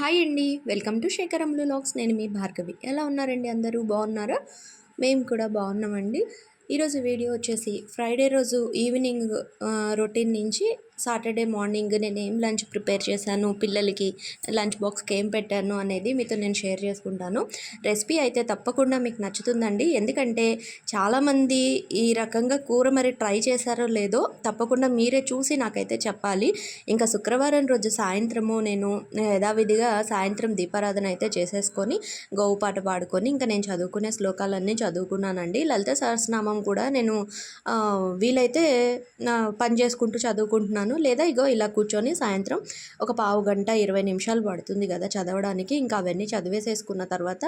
Hi అండి. Welcome to శేఖరంలు లాక్స్. నేను మీ భార్గవి. ఎలా ఉన్నారండి అందరూ? బాగున్నారా? మేము కూడా బాగున్నామండి. ఈరోజు వీడియో వచ్చేసి ఫ్రైడే రోజు ఈవినింగ్ రొటీన్ నుంచి సాటర్డే మార్నింగ్ నేను ఏం లంచ్ ప్రిపేర్ చేశాను పిల్లలకి లంచ్ బాక్స్కి ఏం పెట్టాను అనేది మీతో నేను షేర్ చేసుకుంటాను. రెసిపీ అయితే తప్పకుండా మీకు నచ్చుతుందండి. ఎందుకంటే చాలామంది ఈ రకంగా కూర మరి ట్రై చేశారో లేదో తప్పకుండా మీరే చూసి నాకైతే చెప్పాలి. ఇంకా శుక్రవారం రోజు సాయంత్రము నేను యథావిధిగా సాయంత్రం దీపారాధన అయితే చేసేసుకొని గోవు పాట పాడుకొని ఇంకా నేను చదువుకునే శ్లోకాలన్నీ చదువుకున్నానండి. లలిత సహస్రనామం కూడా నేను వీలైతే పని చేసుకుంటూ చదువుకుంటున్నాను. లేదా ఇగో ఇలా కూర్చొని సాయంత్రం ఒక పావు గంట ఇరవై నిమిషాలు పడుతుంది కదా చదవడానికి. ఇంకా అవన్నీ చదివేసేసుకున్న తర్వాత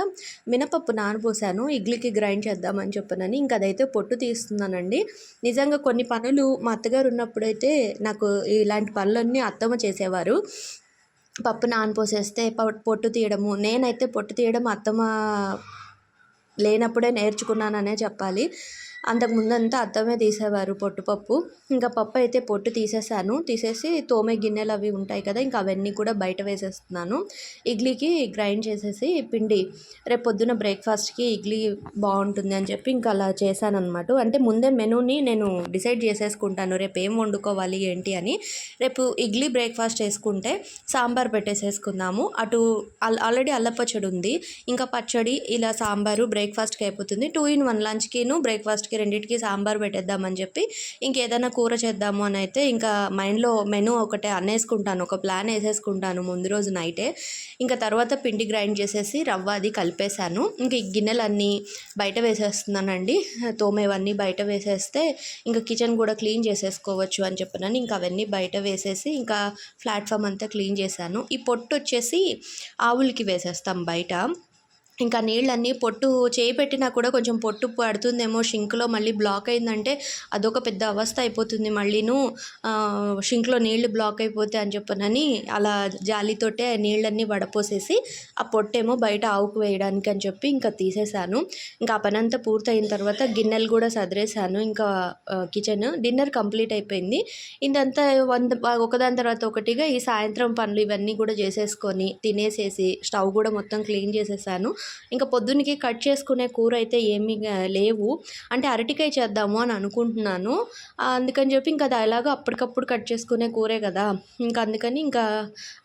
మినపప్పు నానబోసాను. ఇడ్లీకి గ్రైండ్ చేద్దామని చెప్పనని ఇంకా అదైతే పొట్టు తీస్తున్నానండి. నిజంగా కొన్ని పనులు మా అత్తగారు ఉన్నప్పుడైతే నాకు ఇలాంటి పనులన్నీ అత్తమ్మ చేసేవారు. పప్పు నానపోసేస్తే పొట్టు తీయడము. నేనైతే పొట్టు తీయడం అత్తమ్మ లేనప్పుడే నేర్చుకున్నాననే చెప్పాలి. అంతకు ముందంతా అత్తమే తీసేవారు పొట్టుపప్పు. ఇంకా పప్పు అయితే పొట్టు తీసేసాను. తీసేసి తోమే గిన్నెలు అవి ఉంటాయి కదా ఇంకా అవన్నీ కూడా బయట వేసేస్తున్నాను. ఇడ్లీకి గ్రైండ్ చేసేసి పిండి. రేపు పొద్దున బ్రేక్ఫాస్ట్కి ఇడ్లీ బాగుంటుంది అని చెప్పి ఇంకా అలా చేశానమాట అనమాట అంటే ముందే మెనూని నేను డిసైడ్ చేసేసుకుంటాను రేపు ఏం వండుకోవాలి ఏంటి అని. రేపు ఇడ్లీ బ్రేక్ఫాస్ట్ చేసుకుంటే సాంబార్ పెట్టేసేసుకుందాము. అటు ఆల్రెడీ అల్లపచ్చడి ఉంది. ఇంకా పచ్చడి ఇలా సాంబారు బ్రేక్ఫాస్ట్కి అయిపోతుంది. టూ ఇన్ వన్ లంచ్కిను బ్రేక్ఫాస్ట్ బ్రేక్ఫాస్ట్కి రెండింటికి సాంబార్ పెట్టేద్దామని చెప్పి ఇంకేదైనా కూర చేద్దాము అని అయితే ఇంకా మైండ్లో మెను ఒకటే అనేసుకుంటాను. ఒక ప్లాన్ వేసేసుకుంటాను ముందు రోజు నైటే. ఇంకా తర్వాత పిండి గ్రైండ్ చేసేసి రవ్వ అది కలిపేశాను. ఇంక ఈ గిన్నెలన్నీ బయట వేసేస్తున్నానండి. తోమేవన్నీ బయట వేసేస్తే ఇంకా కిచెన్ కూడా క్లీన్ చేసేసుకోవచ్చు అని చెప్పినాను. ఇంకా అవన్నీ బయట వేసేసి ఇంకా ప్లాట్ఫామ్ అంతా క్లీన్ చేశాను. ఈ పొట్టు వచ్చేసి ఆవులకి వేసేస్తాం బయట. ఇంకా నీళ్ళన్నీ పొట్టు చేయి పెట్టినా కూడా కొంచెం పొట్టు పడుతుందేమో షింక్లో మళ్ళీ బ్లాక్ అయిందంటే అదొక పెద్ద అవస్థ అయిపోతుంది మళ్ళీను. షింక్లో నీళ్ళు బ్లాక్ అయిపోతే అని చెప్పనని అలా జాలితోటే నీళ్ళన్నీ వడపోసేసి ఆ పొట్టేమో బయట ఆవుకు వేయడానికి అని చెప్పి ఇంకా తీసేశాను ఇంకా ఆ పనంతా పూర్తయిన తర్వాత గిన్నెలు కూడా సదిరేశాను ఇంకా కిచెన్ డిన్నర్ కంప్లీట్ అయిపోయింది. ఇదంతా వంద ఒకదాని తర్వాత ఒకటిగా ఈ సాయంత్రం పనులు ఇవన్నీ కూడా చేసేసుకొని తినేసేసి స్టవ్ కూడా మొత్తం క్లీన్ చేసేసాను. ఇంకా పొద్దున్నకి కట్ చేసుకునే కూర అయితే ఏమీ లేవు. అంటే అరటికాయ చేద్దాము అని అనుకుంటున్నాను. అందుకని చెప్పి ఇంకా అది ఎలాగో అప్పటికప్పుడు కట్ చేసుకునే కూరే కదా. ఇంకా అందుకని ఇంకా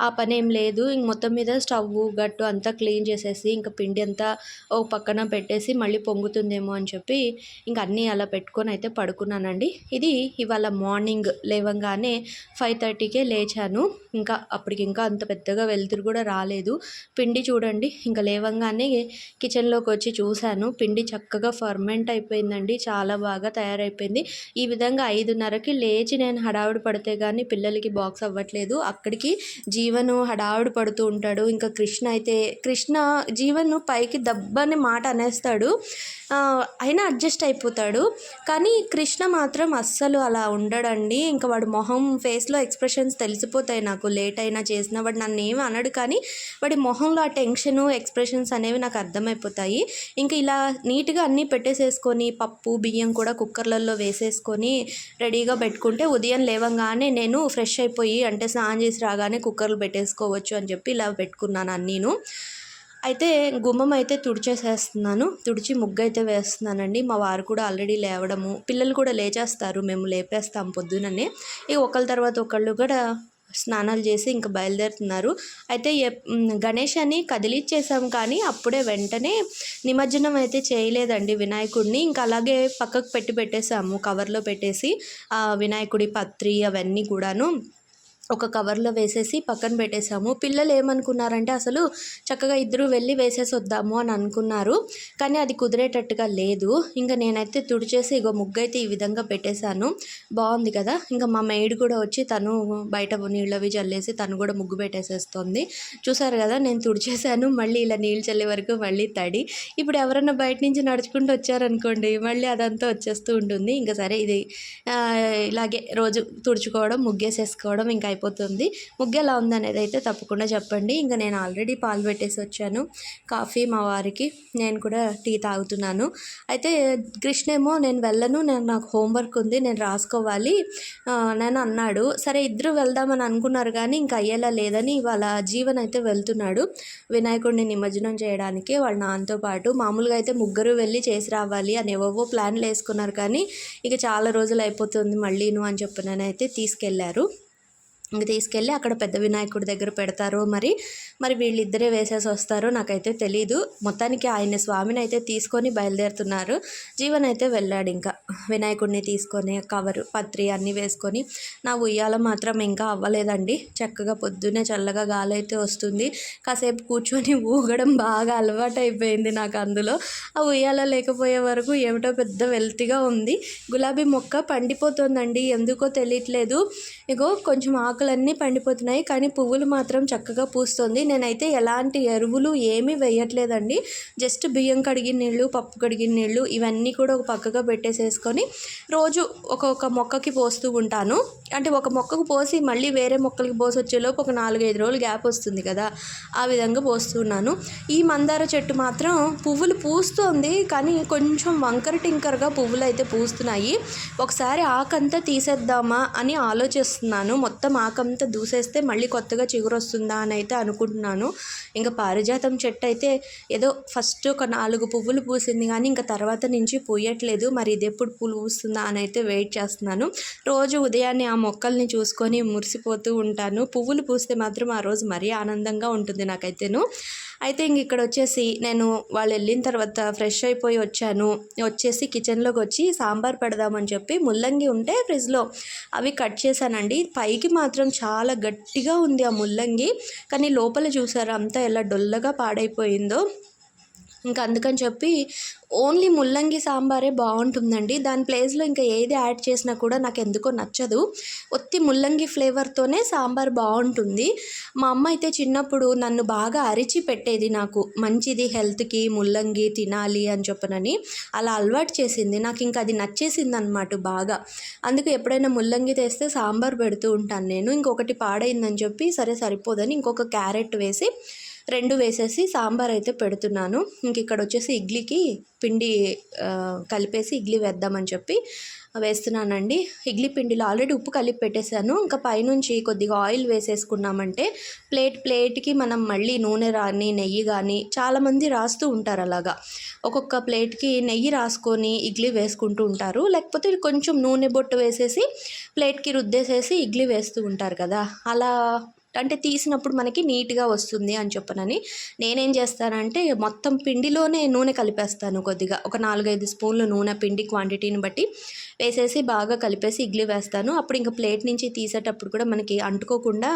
ఆ పని ఏం లేదు. ఇంక మొత్తం మీద స్టవ్ గట్టు అంతా క్లీన్ చేసేసి ఇంకా పిండి అంతా ఓ పక్కన పెట్టేసి మళ్ళీ పొంగుతుందేమో అని చెప్పి ఇంకా అన్నీ అలా పెట్టుకొని అయితే పడుకున్నానండి. ఇది ఇవాళ మార్నింగ్ లేవంగానే ఫైవ్ థర్టీకే లేచాను. ఇంకా అప్పటికి ఇంకా అంత పెద్దగా వెలుతురు కూడా రాలేదు. పిండి చూడండి. ఇంకా లేవంగానే కిచెన్లోకి వచ్చి చూశాను. పిండి చక్కగా ఫర్మెంట్ అయిపోయిందండి. చాలా బాగా తయారైపోయింది. ఈ విధంగా ఐదున్నరకి లేచి నేను హడావుడి పడితే కానీ పిల్లలకి బాక్స్ అవ్వట్లేదు. అక్కడికి జీవను హడావుడి పడుతూ ఉంటాడు. ఇంకా కృష్ణ అయితే కృష్ణ జీవను పైకి దబ్బని మాట అనేస్తాడు. అయినా అడ్జస్ట్ అయిపోతాడు. కానీ కృష్ణ మాత్రం అస్సలు అలా ఉండడండి. ఇంకా వాడు మొహం ఫేస్లో ఎక్స్ప్రెషన్స్ తెలిసిపోతాయి నాకు. లేట్ అయినా చేసిన వాడు నన్ను ఏమి అనడు. కానీ వాడి మొహంలో ఆ టెన్షను ఎక్స్ప్రెషన్స్ అనేవి నాకు అర్థమైపోతాయి. ఇంకా ఇలా నీట్గా అన్నీ పెట్టేసేసుకొని పప్పు బియ్యం కూడా కుక్కర్లలో వేసేసుకొని రెడీగా పెట్టుకుంటే ఉదయం లేవంగానే నేను ఫ్రెష్ అయిపోయి అంటే స్నానం చేసి రాగానే కుక్కర్లు పెట్టేసుకోవచ్చు అని చెప్పి ఇలా పెట్టుకున్నాను అన్నీను. అయితే గుమ్మం అయితే తుడిచేసేస్తున్నాను. తుడిచి ముగ్గు అయితే వేస్తున్నానండి. మా వారు కూడా ఆల్రెడీ లేవడము పిల్లలు కూడా లేచేస్తారు. మేము లేపేస్తాం పొద్దుననే. ఇక ఒకళ్ళ తర్వాత ఒకళ్ళు కూడా స్నానాలు చేసి ఇంకా బయలుదేరుతున్నారు. అయితే గణేష్ అని కదిలిచ్చేసాం కానీ అప్పుడే వెంటనే నిమజ్జనం అయితే చేయలేదండి వినాయకుడిని. ఇంకా అలాగే పక్కకు పెట్టి పెట్టేసాము కవర్లో పెట్టేసి వినాయకుడి పత్రి అవన్నీ కూడాను. ఒక కవర్లో వేసేసి పక్కన పెట్టేశాము. పిల్లలు ఏమనుకున్నారంటే అసలు చక్కగా ఇద్దరు వెళ్ళి వేసేసి వద్దాము అని అనుకున్నారు. కానీ అది కుదిరేటట్టుగా లేదు. ఇంకా నేనైతే తుడిచేసి ఇగో ముగ్గు అయితే ఈ విధంగా పెట్టేశాను. బాగుంది కదా? ఇంకా మా మెయిడ్ కూడా వచ్చి తను బయట నీళ్ళవి చల్లేసి తను కూడా ముగ్గు పెట్టేసేస్తుంది. చూసారు కదా? నేను తుడిచేశాను. మళ్ళీ ఇలా నీళ్ళు చల్లే వరకు మళ్ళీ తడి. ఇప్పుడు ఎవరైనా బయట నుంచి నడుచుకుంటూ వచ్చారనుకోండి మళ్ళీ అదంతా వచ్చేస్తూ ఉంటుంది. ఇంకా సరే ఇది ఇలాగే రోజు తుడుచుకోవడం ముగ్గేసేసుకోవడం ఇంకా అయిపోతుంది. ముగ్గు ఎలా ఉందనేది అయితే తప్పకుండా చెప్పండి. ఇంకా నేను ఆల్రెడీ పాలు పెట్టేసి వచ్చాను. కాఫీ మా వారికి నేను కూడా టీ తాగుతున్నాను. అయితే కృష్ణ ఏమో నేను వెళ్ళను నేను నాకు హోంవర్క్ ఉంది నేను రాసుకోవాలి. నేను అన్నాడు. సరే ఇద్దరు వెళ్దామని అనుకున్నారు కానీ ఇంకా అయ్యేలా లేదని వాళ్ళ జీవన్ అయితే వెళ్తున్నాడు. వినాయకుడిని నిమజ్జనం చేయడానికి వాళ్ళ నాన్నతో పాటు. మామూలుగా అయితే ముగ్గురు వెళ్ళి చేసి రావాలి అని ఏవేవో ప్లాన్లు వేసుకున్నారు కానీ ఇక చాలా రోజులు అయిపోతుంది మళ్ళీను అని చెప్పి నేనైతే తీసుకెళ్ళారు. ఇంక తీసుకెళ్ళి అక్కడ పెద్ద వినాయకుడి దగ్గర పెడతారు మరి మరి వీళ్ళిద్దరే వేసేసి వస్తారో నాకైతే తెలీదు. మొత్తానికి ఆయన స్వామిని అయితే తీసుకొని బయలుదేరుతున్నారు. జీవన్ అయితే వెళ్ళాడు ఇంకా. వినాయకుడిని తీసుకొని కవరు పత్రి అన్నీ వేసుకొని. నా ఉయ్యాల మాత్రం ఇంకా అవ్వలేదండి. చక్కగా పొద్దున్నే చల్లగా గాలి అయితే వస్తుంది. కాసేపు కూర్చొని ఊగడం బాగా అలవాటు అయిపోయింది నాకు అందులో. ఆ ఉయ్యాల లేకపోయే వరకు ఏమిటో పెద్ద వెల్తిగా ఉంది. గులాబీ మొక్క పండిపోతుందండి. ఎందుకో తెలియట్లేదు ఇగో కొంచెం ఆకులన్నీ పండిపోతున్నాయి కానీ పువ్వులు మాత్రం చక్కగా పూస్తుంది. నేనైతే ఎలాంటి ఎరువులు ఏమీ వేయట్లేదండి. జస్ట్ బియ్యం కడిగిన నీళ్ళు పప్పు కడిగిన నీళ్ళు ఇవన్నీ కూడా ఒక పక్కగా పెట్టేసేసుకొని రోజు ఒక్కొక్క మొక్కకి పోస్తూ ఉంటాను. అంటే ఒక మొక్కకు పోసి మళ్ళీ వేరే మొక్కలకి పోసి వచ్చేలోపు ఒక నాలుగైదు రోజులు గ్యాప్ వస్తుంది కదా ఆ విధంగా పోస్తున్నాను ఈ మందార చెట్టు మాత్రం పువ్వులు పూస్తుంది కానీ కొంచెం వంకర టింకరగా పువ్వులు అయితే పూస్తున్నాయి. ఒకసారి ఆకంతా తీసేద్దామా అని ఆలోచిస్తున్నాను. మొత్తం ఆకంతా దూసేస్తే మళ్ళీ కొత్తగా చిగురు వస్తుందా అని అయితే అనుకుంటున్నాను. ఇంకా పారిజాతం చెట్టు అయితే ఏదో ఫస్ట్ ఒక నాలుగు పువ్వులు పూసింది కానీ ఇంకా తర్వాత నుంచి పూయట్లేదు. మరి ఇది ఎప్పుడు పూలు పూస్తుందా అని అయితే వెయిట్ చేస్తున్నాను. రోజు ఉదయాన్నే ఆ మొక్కల్ని చూసుకొని మురిసిపోతూ ఉంటాను. పువ్వులు పూస్తే మాత్రం ఆ రోజు మరీ ఆనందంగా ఉంటుంది నాకైతేను. అయితే ఇంక ఇక్కడ వచ్చేసి నేను వాళ్ళు వెళ్ళిన తర్వాత ఫ్రెష్ అయిపోయి వచ్చాను. వచ్చేసి కిచెన్లోకి వచ్చి సాంబార్ పెడదామని చెప్పి ముల్లంగి ఉంటే ఫ్రిడ్జ్లో అవి కట్ చేశానండి. పైకి మాత్రం చాలా గట్టిగా ఉంది ఆ ముల్లంగి. కానీ లోపల చూసారా అంతా ఎలా డొల్లగా పాడైపోయిందో. ఇంకా అందుకని చెప్పి ఓన్లీ ముల్లంగి సాంబారే బాగుంటుందండి. దాని ప్లేస్లో ఇంకా ఏది యాడ్ చేసినా కూడా నాకు ఎందుకో నచ్చదు. ఒత్తి ముల్లంగి ఫ్లేవర్తోనే సాంబార్ బాగుంటుంది. మా అమ్మ అయితే చిన్నప్పుడు నన్ను బాగా అరిచి పెట్టేది నాకు. మంచిది హెల్త్కి ముల్లంగి తినాలి అని చెప్పనని అలా అలవాటు చేసింది. నాకు ఇంకా అది నచ్చేసింది అనమాట బాగా. అందుకు ఎప్పుడైనా ముల్లంగి తెస్తే సాంబార్ పెడుతూ ఉంటాను నేను. ఇంకొకటి పాడైందని చెప్పి సరే సరిపోదని ఇంకొక క్యారెట్ వేసి రెండు వేసేసి సాంబార్ అయితే పెడుతున్నాను. ఇంక ఇక్కడ వచ్చేసి ఇడ్లీకి పిండి కలిపేసి ఇడ్లీ వేద్దామని చెప్పి వేస్తున్నానండి. ఇడ్లీ పిండిలో ఆల్రెడీ ఉప్పు కలిపి పెట్టేశాను. ఇంకా పైనుంచి కొద్దిగా ఆయిల్ వేసేసుకున్నామంటే ప్లేట్ ప్లేట్కి మనం మళ్ళీ నూనె రాని నెయ్యి కానీ చాలామంది రాస్తూ ఉంటారు అలాగా. ఒక్కొక్క ప్లేట్కి నెయ్యి రాసుకొని ఇడ్లీ వేసుకుంటూ ఉంటారు. లేకపోతే కొంచెం నూనె బొట్టు వేసేసి ప్లేట్కి రుద్దేసేసి ఇడ్లీ వేస్తూ ఉంటారు కదా. అలా అంటే తీసినప్పుడు మనకి నీట్గా వస్తుంది అని చెప్పనని. నేనేం చేస్తానంటే మొత్తం పిండిలోనే నూనె కలిపేస్తాను కొద్దిగా. ఒక నాలుగైదు స్పూన్లు నూనె పిండి క్వాంటిటీని బట్టి వేసేసి బాగా కలిపేసి ఇడ్లీ వేస్తాను. అప్పుడు ఇంకా ప్లేట్ నుంచి తీసేటప్పుడు కూడా మనకి అంటుకోకుండా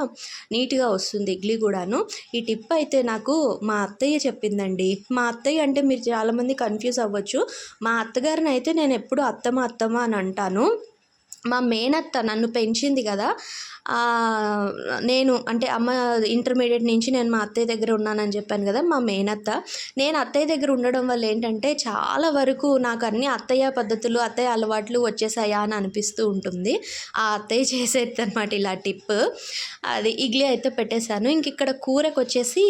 నీట్గా వస్తుంది ఇడ్లీ కూడాను. ఈ టిప్ అయితే నాకు మా అత్తయ్య చెప్పిందండి. మా అత్తయ్య అంటే మీరు చాలామంది కన్ఫ్యూజ్ అవ్వచ్చు. మా అత్తగారిని అయితే నేను ఎప్పుడు అత్తమ్మ అత్తమ్మ అని అంటాను. మా మేనత్త నన్ను పెంచింది కదా నేను అంటే అమ్మ ఇంటర్మీడియట్ నుంచి నేను మా అత్తయ్య దగ్గర ఉన్నానని చెప్పాను కదా మా మేనత్త. నేను అత్తయ్య దగ్గర ఉండడం వల్ల ఏంటంటే చాలా వరకు నాకు అన్ని అత్తయ్య పద్ధతులు అత్తయ్య అలవాట్లు వచ్చేసాయా అని అనిపిస్తూ ఉంటుంది. ఆ అత్తయ్య చేసేది అనమాట ఇలా టిప్. అది ఇడ్లీ అయితే పెట్టేశాను. ఇంక ఇక్కడ కూరకు వచ్చేసి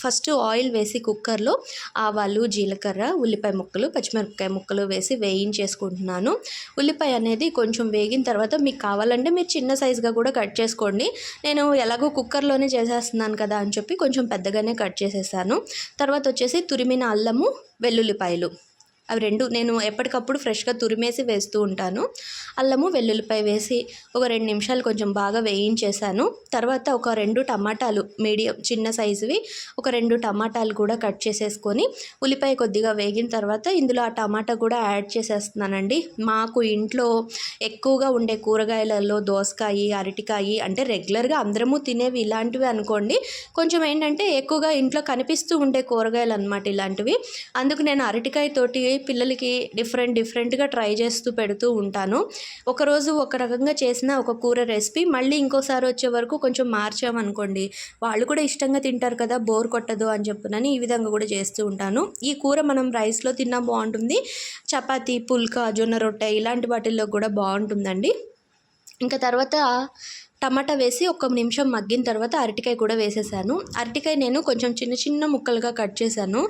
ఫస్ట్ ఆయిల్ వేసి కుక్కర్లో ఆవాలు జీలకర్ర ఉల్లిపాయ ముక్కలు పచ్చిమిరపకాయ ముక్కలు వేసి వేయించేసుకుంటున్నాను. ఉల్లిపాయ అనేది కొంచెం వేగిన తర్వాత మీకు కావాలంటే మీరు చిన్న సైజుగా కూడా కట్ చేసుకోండి. నేను ఎలాగో కుక్కర్లోనే చేసేస్తున్నాను కదా అని చెప్పి కొంచెం పెద్దగానే కట్ చేసేసాను. తర్వాత వచ్చేసి తురిమిన అల్లము వెల్లుల్లిపాయలు. అవి రెండు నేను ఎప్పటికప్పుడు ఫ్రెష్గా తురిమేసి వేస్తూ ఉంటాను. అల్లము వెల్లుల్లిపాయ వేసి ఒక రెండు నిమిషాలు కొంచెం బాగా వేయించేసాను తర్వాత ఒక రెండు టమాటాలు మీడియం చిన్న సైజువి ఒక రెండు టమాటాలు కూడా కట్ చేసేసుకొని ఉల్లిపాయ కొద్దిగా వేగిన తర్వాత ఇందులో ఆ టమాటా కూడా యాడ్ చేసేస్తున్నానండి. మాకు ఇంట్లో ఎక్కువగా ఉండే కూరగాయలలో దోసకాయ అరటికాయ అంటే రెగ్యులర్గా అందరము తినేవి ఇలాంటివి అనుకోండి. కొంచెం ఏంటంటే ఎక్కువగా ఇంట్లో కనిపిస్తూ ఉండే కూరగాయలు అనమాట ఇలాంటివి. అందుకు నేను అరటికాయ తోటి పిల్లలకి డిఫరెంట్ డిఫరెంట్గా ట్రై చేస్తూ పెడుతూ ఉంటాను. ఒకరోజు ఒక రకంగా చేసిన ఒక కూర రెసిపీ మళ్ళీ ఇంకోసారి వచ్చే వరకు కొంచెం మార్చామనుకోండి వాళ్ళు కూడా ఇష్టంగా తింటారు కదా బోర్ కొట్టదు అని చెప్పునని ఈ విధంగా కూడా చేస్తూ ఉంటాను. ఈ కూర మనం రైస్లో తిన్నా బాగుంటుంది చపాతి పుల్కా జొన్న రొట్టె ఇలాంటి వాటిల్లో కూడా బాగుంటుందండి. ఇంకా తర్వాత టమాటా వేసి ఒక నిమిషం మగ్గిన తర్వాత అరటికాయ కూడా వేసేసాను. అరటికాయ నేను కొంచెం చిన్న చిన్న ముక్కలుగా కట్ చేశాను.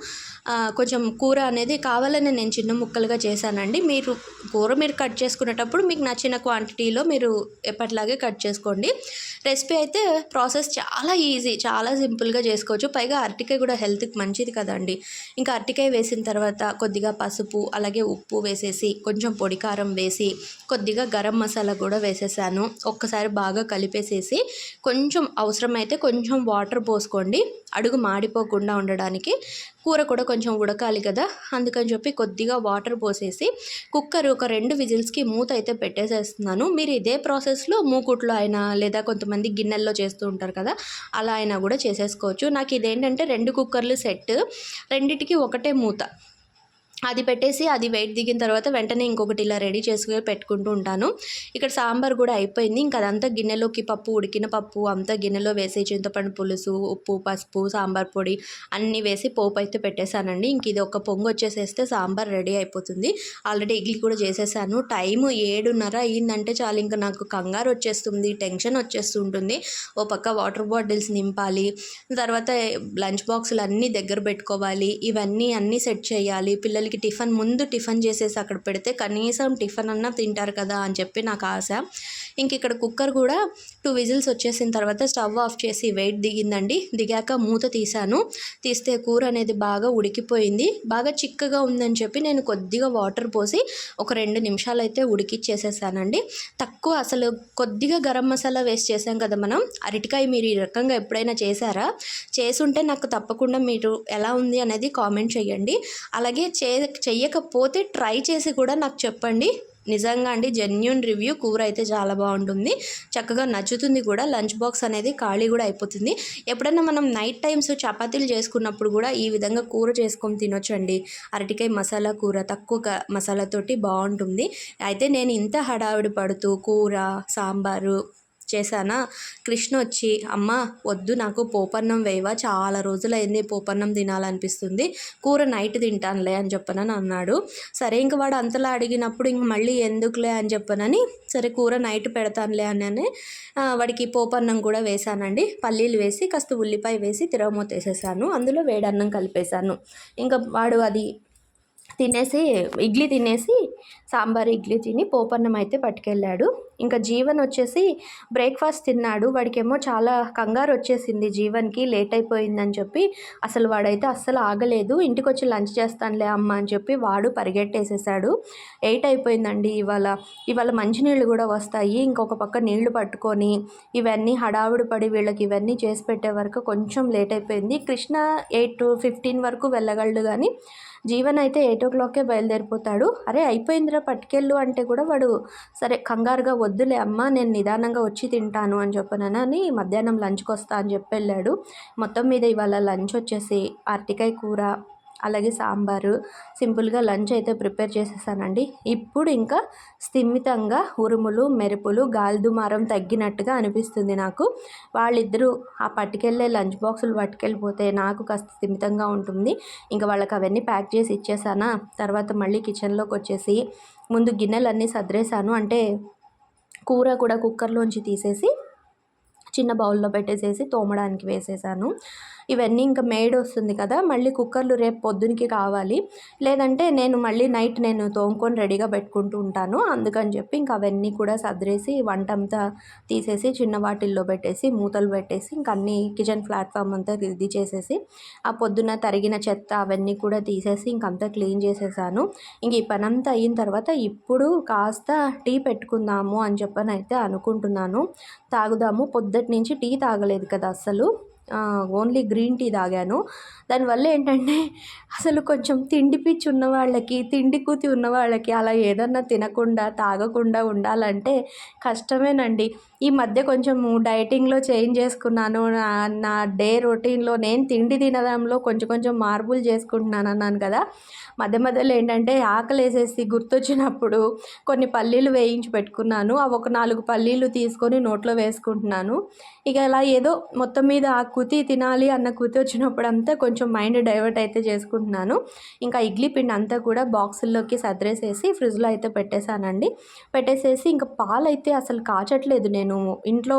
కొంచెం కూర అనేది కావాలని నేను చిన్న ముక్కలుగా చేశానండి. మీరు కూర మీరు కట్ చేసుకునేటప్పుడు మీకు నచ్చిన క్వాంటిటీలో మీరు ఎప్పటిలాగే కట్ చేసుకోండి. రెసిపీ అయితే ప్రాసెస్ చాలా ఈజీ చాలా సింపుల్గా చేసుకోవచ్చు. పైగా అరటికాయ కూడా హెల్త్కి మంచిది కదండి. ఇంకా అరటికాయ వేసిన తర్వాత కొద్దిగా పసుపు అలాగే ఉప్పు వేసేసి కొంచెం పొడి కారం వేసి కొద్దిగా గరం మసాలా కూడా వేసేసాను. ఒక్కసారి బాగా కలిపేసేసి కొంచెం అవసరమైతే కొంచెం వాటర్ పోసుకోండి. అడుగు మాడిపోకుండా ఉండడానికి కూర కూడా కొంచెం ఉడకాలి కదా. అందుకని చెప్పి కొద్దిగా వాటర్ పోసేసి కుక్కర్ ఒక రెండు విజిల్స్కి మూత అయితే పెట్టేసేస్తున్నాను. మీరు ఇదే ప్రాసెస్లో మూకుట్లో అయినా లేదా కొంతమంది గిన్నెల్లో చేస్తూ ఉంటారు కదా అలా అయినా కూడా చేసేసుకోవచ్చు. నాకు ఇదేంటంటే రెండు కుక్కర్లు సెట్ రెండిటికి ఒకటే మూత. అది పెట్టేసి అది వెయిట్ దిగిన తర్వాత వెంటనే ఇంకొకటి ఇలా రెడీ చేసుకుని పెట్టుకుంటూ ఉంటాను. ఇక్కడ సాంబార్ కూడా అయిపోయింది. ఇంకా అదంతా గిన్నెలోకి పప్పు ఉడికిన పప్పు అంతా గిన్నెలో వేసి చింతపండు పులుసు ఉప్పు పసుపు సాంబార్ పొడి అన్నీ వేసి పోపు అయితే పెట్టేశానండి. ఇంక ఇది ఒక పొంగు వచ్చేసేస్తే సాంబార్ రెడీ అయిపోతుంది. ఆల్రెడీ ఇడ్లీ కూడా చేసేసాను. టైం ఏడున్నర అయ్యిందంటే చాలు. ఇంకా నాకు కంగారు వచ్చేస్తుంది టెన్షన్ వచ్చేస్తుంటుంది ఓ పక్క వాటర్ బాటిల్స్ నింపాలి తర్వాత లంచ్ బాక్సులు అన్నీ దగ్గర పెట్టుకోవాలి. ఇవన్నీ అన్నీ సెట్ చేయాలి. పిల్లలు వాళ్ళకి టిఫిన్ ముందు టిఫిన్ చేసేసి అక్కడ పెడితే కనీసం టిఫిన్ అన్నా తింటారు కదా అని చెప్పి నాకు ఆశ. ఇంక ఇక్కడ కుక్కర్ కూడా టూ విజిల్స్ వచ్చేసిన తర్వాత స్టవ్ ఆఫ్ చేసి వెయిట్ దిగిందండి. దిగాక మూత తీశాను. తీస్తే కూర అనేది బాగా ఉడికిపోయింది. బాగా చిక్కగా ఉందని చెప్పి నేను కొద్దిగా వాటర్ పోసి ఒక రెండు నిమిషాలు అయితే ఉడికిచ్చేసేసానండి. తక్కువ అసలు కొద్దిగా గరం మసాలా వేస్ట్ చేసాం కదా మనం. అరటికాయ మీరు ఈ రకంగా ఎప్పుడైనా చేశారా? చేసుంటే నాకు తప్పకుండా మీరు ఎలా ఉంది అనేది కామెంట్ చేయండి. అలాగే చే చెయ్యకపోతే ట్రై చేసి కూడా నాకు చెప్పండి. నిజంగా అండి జెన్యున్ రివ్యూ కూర అయితే చాలా బాగుంటుంది. చక్కగా నచ్చుతుంది కూడా. లంచ్ బాక్స్ అనేది ఖాళీ కూడా అయిపోతుంది. ఎప్పుడైనా మనం నైట్ టైమ్స్ చపాతీలు చేసుకున్నప్పుడు కూడా ఈ విధంగా కూర చేసుకొని తినొచ్చండి. అరటికాయ మసాలా కూర తక్కువ మసాలాతోటి బాగుంటుంది. అయితే నేను ఇంత హడావిడి పడుతూ కూర సాంబారు చేశానా? కృష్ణ వచ్చి అమ్మ వద్దు నాకు పోపన్నం వేయవా? చాలా రోజులైంది పోపన్నం తినాలనిపిస్తుంది. కూర నైట్ తింటానులే అని చెప్పనని అన్నాడు. సరే ఇంక వాడు అంతలా అడిగినప్పుడు ఇంక మళ్ళీ ఎందుకులే అని చెప్పనని సరే కూర నైట్ పెడతానులే అని వాడికి పోపన్నం కూడా వేసానండి పల్లీలు వేసి కాస్త ఉల్లిపాయ వేసి తిరగమూత వేసేసాను. అందులో వేడన్నం కలిపేశాను. ఇంకా వాడు అది తినేసి ఇడ్లీ తినేసి సాంబార్ ఇడ్లీ తిని పోపన్నం అయితే పట్టుకెళ్ళాడు. ఇంకా జీవన్ వచ్చేసి బ్రేక్ఫాస్ట్ తిన్నాడు. వాడికేమో చాలా కంగారు వచ్చేసింది జీవన్కి లేట్ అయిపోయిందని చెప్పి. అసలు వాడైతే అస్సలు ఆగలేదు. ఇంటికి వచ్చి లంచ్ చేస్తానులే అమ్మ అని చెప్పి వాడు పరిగెట్టేసేసాడు. ఎయిట్ అయిపోయిందండి ఇవాళ. ఇవాళ మంచినీళ్ళు కూడా వస్తాయి. ఇంకొక పక్క నీళ్ళు పట్టుకొని ఇవన్నీ హడావుడి పడి వీళ్ళకి ఇవన్నీ చేసి పెట్టే వరకు కొంచెం లేట్ అయిపోయింది కృష్ణ ఎయిట్ ఫిఫ్టీన్ వరకు వెళ్ళగలడు కానీ జీవన్ అయితే ఎయిట్ ఓ క్లాక్కే బయలుదేరిపోతాడు. అరే అయిపోయిందిరా పట్టుకెళ్ళు అంటే కూడా వాడు సరే కంగారుగా వద్దులే అమ్మ నేను నిదానంగా వచ్చి తింటాను అని చెప్పనని మధ్యాహ్నం లంచ్కి వస్తా అని చెప్పి వెళ్ళాడు. మొత్తం మీద ఇవాళ లంచ్ వచ్చేసి అరటికాయ కూర అలాగే సాంబారు సింపుల్గా లంచ్ అయితే ప్రిపేర్ చేసేసానండి. ఇప్పుడు ఇంకా స్థిమితంగా ఉరుములు మెరుపులు గాలిదుమారం తగ్గినట్టుగా అనిపిస్తుంది నాకు. వాళ్ళిద్దరూ ఆ పట్టుకెళ్ళే లంచ్ బాక్సులు పట్టుకెళ్ళిపోతే నాకు కాస్త స్థిమితంగా ఉంటుంది. ఇంకా వాళ్ళకి అవన్నీ ప్యాక్ చేసి ఇచ్చేసానా? తర్వాత మళ్ళీ కిచెన్లోకి వచ్చేసి ముందు గిన్నెలన్నీ సదిరేసాను అంటే కూర కూడా కుక్కర్లోంచి తీసేసి చిన్న బౌల్లో పెట్టేసేసి తోమడానికి వేసేసాను. ఇవన్నీ ఇంకా మేడ్ వస్తుంది కదా మళ్ళీ కుక్కర్లు రేపు పొద్దునకి కావాలి. లేదంటే నేను మళ్ళీ నైట్ నేను తోముకొని రెడీగా పెట్టుకుంటూ ఉంటాను. అందుకని చెప్పి ఇంకా అవన్నీ కూడా సదిరేసి వంట అంతా తీసేసి చిన్న వాటిల్లో పెట్టేసి మూతలు పెట్టేసి ఇంక అన్ని కిచెన్ ప్లాట్ఫామ్ అంతా ఇది చేసేసి ఆ పొద్దున తరిగిన చెత్త అవన్నీ కూడా తీసేసి ఇంకంతా క్లీన్ చేసేసాను. ఇంక ఈ పనంతా అయిన తర్వాత ఇప్పుడు కాస్త టీ పెట్టుకుందాము అని చెప్పని అయితే అనుకుంటున్నాను. తాగుదాము. పొద్దుటి నుంచి టీ తాగలేదు కదా అస్సలు. ఓన్లీ గ్రీన్ టీ తాగాను. దానివల్ల ఏంటంటే అసలు కొంచెం తిండి పిచ్చి ఉన్న వాళ్ళకి తిండి కూతి ఉన్న వాళ్ళకి అలా ఏదన్నా తినకుండా తాగకుండా ఉండాలంటే కష్టమేనండి. ఈ మధ్య కొంచెం డైటింగ్లో చేంజ్ చేసుకున్నాను. నా నా డే రొటీన్లో నేను తిండి తినడంలో కొంచెం కొంచెం మార్పులు చేసుకుంటున్నాను అన్నాను కదా. మధ్య మధ్యలో ఏంటంటే ఆకలి వేసేసి గుర్తొచ్చినప్పుడు కొన్ని పల్లీలు వేయించి పెట్టుకున్నాను. అవి ఒక నాలుగు పల్లీలు తీసుకొని నోట్లో వేసుకుంటున్నాను. ఇక అలా ఏదో మొత్తం మీద ఆకు కుతి తినాలి అన్న కుతి వచ్చినప్పుడంతా కొంచెం మైండ్ డైవర్ట్ అయితే చేసుకుంటున్నాను. ఇంకా ఇడ్లీ పిండి అంతా కూడా బాక్సుల్లోకి సర్దేసేసి ఫ్రిడ్జ్లో అయితే పెట్టేశానండి. పెట్టేసేసి ఇంకా పాలు అయితే అసలు కాచట్లేదు. నేను ఇంట్లో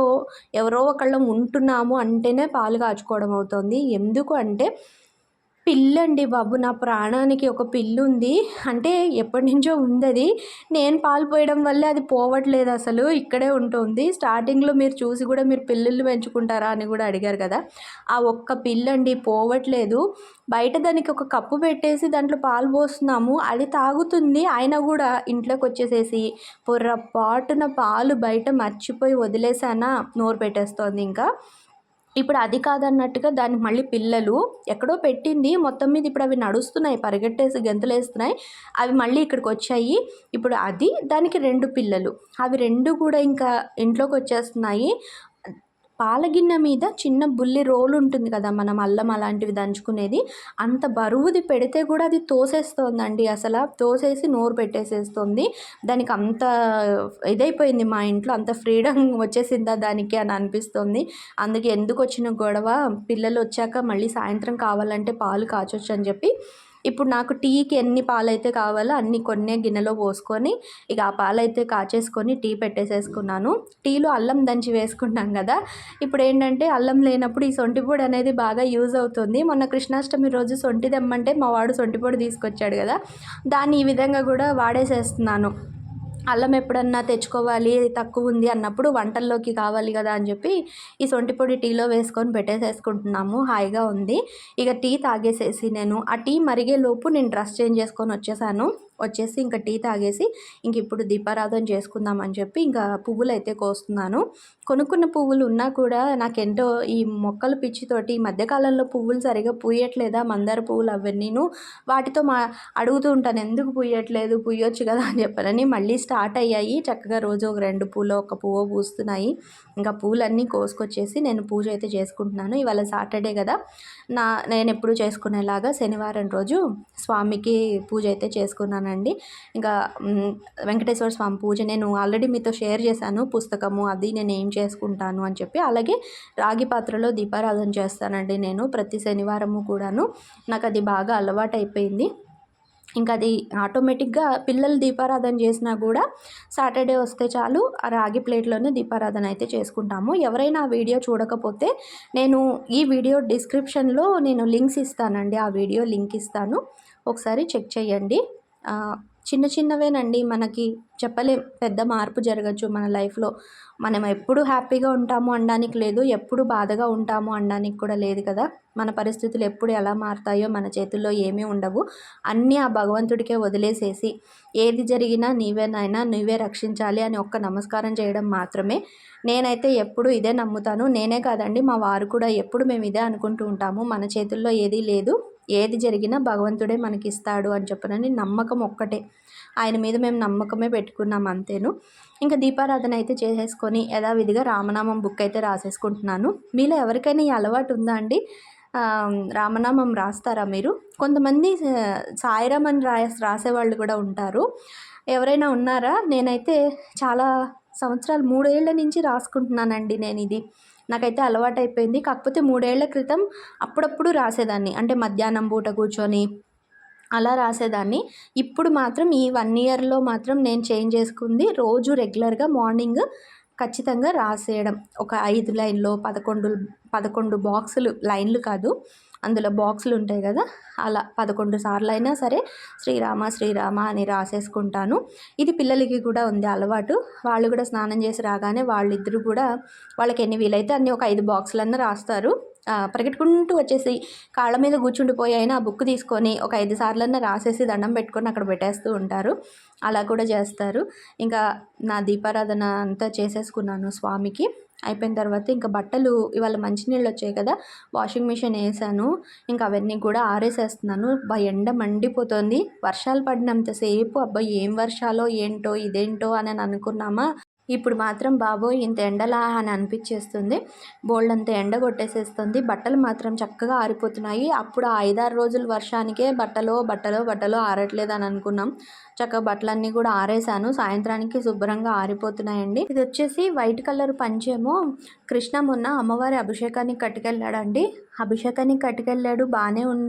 ఎవరో ఒకళ్ళం ఉంటున్నాము అంటేనే పాలు కాచుకోవడం అవుతుంది. ఎందుకు అంటే పిల్లండి బాబు నా ప్రాణానికి ఒక పిల్లు ఉంది అంటే ఎప్పటి నుంచో ఉంది అది నేను పాలు పోయడం వల్లే అది పోవట్లేదు అసలు ఇక్కడే ఉంటుంది. స్టార్టింగ్లో మీరు చూసి కూడా మీరు పిల్లులు పెంచుకుంటారా అని కూడా అడిగారు కదా. ఆ ఒక్క పిల్లండి పోవట్లేదు. బయట దానికి ఒక కప్పు పెట్టేసి దాంట్లో పాలు పోస్తున్నాము. అది తాగుతుంది. ఆయన కూడా ఇంట్లోకి వచ్చేసేసి పొర్రపాటున పాలు బయట మర్చిపోయి వదిలేసానా? నోరు పెట్టేస్తోంది ఇంకా. ఇప్పుడు అది కాదన్నట్టుగా దానికి మళ్ళీ పిల్లలు ఎక్కడో పెట్టింది. మొత్తం మీద ఇప్పుడు అవి నడుస్తున్నాయి పరిగెట్టేసి గెంతులేస్తున్నాయి. అవి మళ్ళీ ఇక్కడికి వచ్చాయి. ఇప్పుడు అది దానికి రెండు పిల్లలు. అవి రెండు కూడా ఇంకా ఇంట్లోకి వచ్చేస్తున్నాయి. పాల గిన్నె మీద చిన్న బుల్లి రోలు ఉంటుంది కదా మనం అల్లం అలాంటివి దంచుకునేది. అంత బరువుది పెడితే కూడా అది తోసేస్తోందండి అసలు తోసేసి నోరు పెట్టేసేస్తుంది. దానికి అంత ఇదైపోయింది మా ఇంట్లో అంత ఫ్రీడమ్ వచ్చేసిందా దానికి అని అనిపిస్తుంది. అందుకే ఎందుకు వచ్చిన గొడవ పిల్లలు వచ్చాక మళ్ళీ సాయంత్రం కావాలంటే పాలు కాచొచ్చు అని చెప్పి ఇప్పుడు నాకు టీకి ఎన్ని పాలైతే కావాలో అన్ని కొన్నే గిన్నెలో పోసుకొని ఇక ఆ పాలైతే కాచేసుకొని టీ పెట్టేసేసుకున్నాను. టీలో అల్లం దంచి వేసుకున్నాం కదా ఇప్పుడు ఏంటంటే అల్లం లేనప్పుడు ఈ సొంటిపొడి అనేది బాగా యూజ్ అవుతుంది. మొన్న కృష్ణాష్టమి రోజు సొంటి తెమ్మంటే మా వాడు సొంటిపొడి తీసుకొచ్చాడు కదా దాన్ని ఈ విధంగా కూడా వాడేసేస్తున్నాను. అల్లం ఎప్పుడన్నా తెచ్చుకోవాలి తక్కువ ఉంది అన్నప్పుడు వంటల్లోకి కావాలి కదా అని చెప్పి ఈ సొంటి పొడి టీలో వేసుకొని పెట్టేసేసుకుంటున్నాము. హాయిగా ఉంది. ఇక టీ తాగేసేసి నేను. ఆ టీ మరిగే లోపు నేను డ్రెస్ చేంజ్ చేసుకొని వచ్చేసాను. వచ్చేసి ఇంకా టీ తాగేసి ఇంక ఇప్పుడు దీపారాధన చేసుకుందాం అని చెప్పి ఇంకా పువ్వులు అయితే కోస్తున్నాను. కొనుక్కున్న పువ్వులు ఉన్నా కూడా నాకెంతో ఈ మొక్కల పిచ్చితోటి ఈ మధ్యకాలంలో పువ్వులు సరిగా పూయట్లేదా? మందార పువ్వులు అవన్నీను. వాటితో మా అడుగుతూ ఉంటాను ఎందుకు పూయట్లేదు? పూయొచ్చు కదా అని చెప్పాలని మళ్ళీ స్టార్ట్ అయ్యాయి. చక్కగా రోజు ఒక రెండు పూలు ఒక పువ్వు పూస్తున్నాయి. ఇంకా పూలన్నీ కోసుకొచ్చేసి నేను పూజ అయితే చేసుకుంటున్నాను. ఇవాళ సాటర్డే కదా. నా నేను ఎప్పుడు చేసుకునేలాగా శనివారం రోజు స్వామికి పూజ అయితే చేసుకున్నాను చేసుకున్నానండి ఇంకా వెంకటేశ్వర స్వామి పూజ నేను ఆల్రెడీ మీతో షేర్ చేశాను. పుస్తకము అది నేను ఏం చేసుకుంటాను అని చెప్పి. అలాగే రాగి పాత్రలో దీపారాధన చేస్తానండి నేను ప్రతి శనివారము కూడాను. నాకు అది బాగా అలవాటు అయిపోయింది ఇంకా అది ఆటోమేటిక్గా పిల్లలు దీపారాధన చేసినా కూడా సాటర్డే వస్తే చాలు ఆ రాగి ప్లేట్లోనే దీపారాధన అయితే చేసుకుంటాము. ఎవరైనా ఆ వీడియో చూడకపోతే నేను ఈ వీడియో డిస్క్రిప్షన్లో నేను లింక్స్ ఇస్తానండి. ఆ వీడియో లింక్ ఇస్తాను. ఒకసారి చెక్ చేయండి. చిన్న చిన్నవేనండి. మనకి చెప్పలేం. పెద్ద మార్పు జరగచ్చు మన లైఫ్లో. మనం ఎప్పుడు హ్యాపీగా ఉంటాము అనడానికి లేదు. ఎప్పుడు బాధగా ఉంటాము అనడానికి కూడా లేదు కదా. మన పరిస్థితులు ఎప్పుడు ఎలా మారుతాయో మన చేతుల్లో ఏమీ ఉండవు. అన్నీ ఆ భగవంతుడికే వదిలేసేసి ఏది జరిగినా నీవేనైనా నువ్వే రక్షించాలి అని ఒక్క నమస్కారం చేయడం మాత్రమే. నేనైతే ఎప్పుడు ఇదే నమ్ముతాను. నేనే కాదండి మా వారు కూడా ఎప్పుడు మేము ఇదే అనుకుంటూ ఉంటాము. మన చేతుల్లో ఏదీ లేదు. ఏది జరిగినా భగవంతుడే మనకి ఇస్తాడు అని చెప్పనని నమ్మకం ఒక్కటే. ఆయన మీద మేము నమ్మకమే పెట్టుకున్నాం అంతేను. ఇంకా దీపారాధన అయితే చేసేసుకొని యథావిధిగా రామనామం బుక్ అయితే రాసేసుకుంటున్నాను. మీలో ఎవరికైనా ఈ అలవాటు ఉందా అండి? రామనామం రాస్తారా మీరు? కొంతమంది సాయిరామ్ అని రా రాసేవాళ్ళు కూడా ఉంటారు. ఎవరైనా ఉన్నారా? నేనైతే చాలా సంవత్సరాలు మూడేళ్ళ నుంచి రాసుకుంటున్నానండి నేను ఇది నాకైతే అలవాటు అయిపోయింది కాకపోతే మూడేళ్ళ క్రితం అప్పుడప్పుడు రాసేదాన్ని. అంటే మధ్యాహ్నం పూట కూర్చొని అలా రాసేదాన్ని. ఇప్పుడు మాత్రం ఈ వన్ ఇయర్లో మాత్రం నేను చేంజ్ చేసుకుంది రోజు రెగ్యులర్గా మార్నింగ్ ఖచ్చితంగా రాసేయడం. ఒక ఐదు లైన్లో పదకొండు పదకొండు బాక్సులు లైన్లు కాదు. అందులో బాక్సులు ఉంటాయి కదా అలా పదకొండు సార్లు అయినా సరే శ్రీరామ శ్రీరామ అని రాసేసుకుంటాను. ఇది పిల్లలకి కూడా ఉంది అలవాటు. వాళ్ళు కూడా స్నానం చేసి రాగానే వాళ్ళిద్దరూ కూడా వాళ్ళకి ఎన్ని వీలైతే అన్ని ఒక ఐదు బాక్సులన్నా రాస్తారు. పరిగెట్టుకుంటూ వచ్చేసి కాళ్ళ మీద కూర్చుండిపోయి అయినా ఆ బుక్ తీసుకొని ఒక ఐదు సార్లన్నా రాసేసి దండం పెట్టుకొని అక్కడ పెట్టేస్తూ ఉంటారు. అలా కూడా చేస్తారు. ఇంకా నా దీపారాధన అంతా చేసేసుకున్నాను స్వామికి. అయిపోయిన తర్వాత ఇంకా బట్టలు ఇవాళ మంచినీళ్ళు వచ్చాయి కదా వాషింగ్ మిషన్ వేసాను. ఇంకా అవన్నీ కూడా ఆరేసేస్తున్నాను. బా ఎండ మండిపోతుంది. వర్షాలు పడినంతసేపు అబ్బాయి ఏం వర్షాలో ఏంటో ఇదేంటో అని అనుకున్నామా? ఇప్పుడు మాత్రం బాబోయ్ ఇంత ఎండలా అని అనిపించేస్తుంది. బోల్డ్ అంత ఎండ కొట్టేసేస్తుంది. బట్టలు మాత్రం చక్కగా ఆరిపోతున్నాయి. అప్పుడు ఆ ఐదారు రోజుల వర్షానికే బట్టలో బట్టలో బట్టలో ఆరట్లేదు అని అనుకున్నాం. చక్కగా బట్టలన్నీ కూడా ఆరేసాను సాయంత్రానికి శుభ్రంగా ఆరిపోతున్నాయండి. ఇది వచ్చేసి వైట్ కలర్ పంచేమో. కృష్ణ మొన్న అమ్మవారి అభిషేకానికి కట్టుకెళ్ళాడండి. అభిషేకానికి కట్టుకెళ్ళాడు బాగానే ఉన్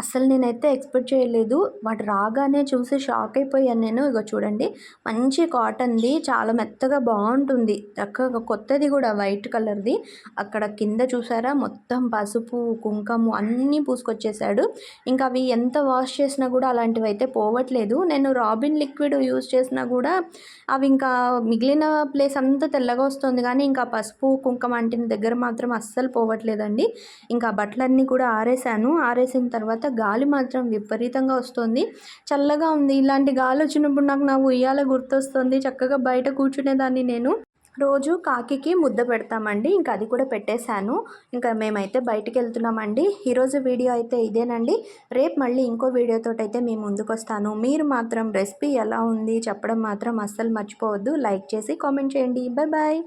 అస్సలు నేనైతే ఎక్స్పెక్ట్ చేయలేదు. వాడు రాగానే చూసి షాక్ అయిపోయాను నేను. ఇగో చూడండి మంచి కాటన్ది చాలా మెత్తగా బాగుంటుంది. చక్కగా కొత్తది కూడా వైట్ కలర్ది అక్కడ కింద చూసారా మొత్తం పసుపు కుంకుమ అన్నీ పూసుకొచ్చేసాడు. ఇంకా అవి ఎంత వాష్ చేసినా కూడా అలాంటివి అయితే పోవట్లేదు. నేను రాబిన్ లిక్విడ్ యూస్ చేసినా కూడా అవి ఇంకా మిగిలిన ప్లేస్ అంతా తెల్లగా వస్తుంది. కానీ ఇంకా పసుపు కుంకుమ అంటిన దగ్గర మాత్రం అస్సలు పోవట్లేదండి. ఇంకా ఇంకా బట్టలన్నీ కూడా ఆరేసాను ఆరేసిన తర్వాత గాలి మాత్రం విపరీతంగా వస్తుంది. చల్లగా ఉంది. ఇలాంటి గాలి వచ్చినప్పుడు నాకు నా ఉయ్యాల గుర్తొస్తుంది. చక్కగా బయట కూర్చునేదాన్ని నేను. రోజు కాకికి ముద్ద పెడతామండి. ఇంకా అది కూడా పెట్టేశాను. ఇంకా మేమైతే బయటికి వెళ్తున్నామండి ఈరోజు వీడియో అయితే ఇదేనండి. రేపు మళ్ళీ ఇంకో వీడియోతో అయితే మేము ముందుకు వస్తాను మీరు మాత్రం రెసిపీ ఎలా ఉంది చెప్పడం మాత్రం అస్సలు మర్చిపోవద్దు. లైక్ చేసి కామెంట్ చేయండి. Bye bye.